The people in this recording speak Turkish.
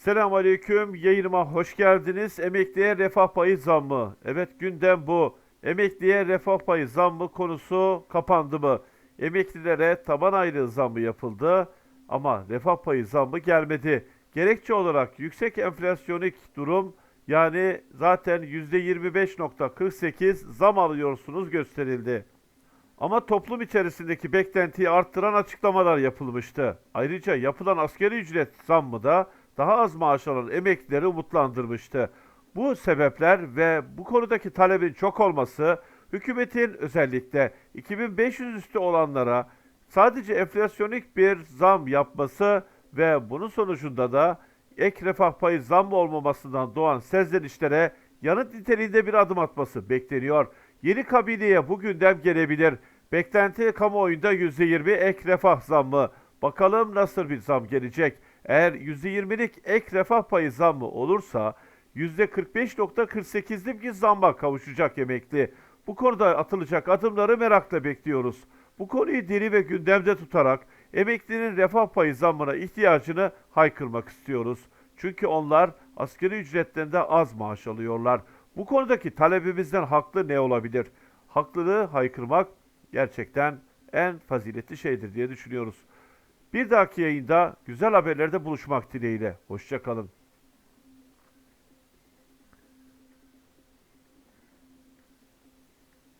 Selamünaleyküm. Yayınıma hoş geldiniz. Emekliye refah payı zammı. Evet gündem bu. Emekliye refah payı zammı konusu kapandı mı? Emeklilere taban aylığı zammı yapıldı ama refah payı zammı gelmedi. Gerekçe olarak yüksek enflasyonik durum yani zaten %25.48 zam alıyorsunuz gösterildi. Ama toplum içerisindeki beklentiyi arttıran açıklamalar yapılmıştı. Ayrıca yapılan asgari ücret zammı da daha az maaş alan emeklileri umutlandırmıştı. Bu sebepler ve bu konudaki talebin çok olması hükümetin özellikle 2500 üstü olanlara sadece enflasyonik bir zam yapması ve bunun sonucunda da ek refah payı zam olmamasından doğan serzenişlere yanıt niteliğinde bir adım atması bekleniyor. Yeni kabineye bu gündem gelebilir. Beklenti kamuoyunda %20 ek refah zammı. Bakalım nasıl bir zam gelecek? Eğer %20'lik ek refah payı zammı olursa %45.48'lik bir zamma kavuşacak emekli. Bu konuda atılacak adımları merakla bekliyoruz. Bu konuyu diri ve gündemde tutarak emeklinin refah payı zammına ihtiyacını haykırmak istiyoruz. Çünkü onlar asgari ücretten de az maaş alıyorlar. Bu konudaki talebimizden haklı ne olabilir? Haklılığı haykırmak gerçekten en faziletli şeydir diye düşünüyoruz. Bir dahaki yayında güzel haberlerde buluşmak dileğiyle. Hoşçakalın.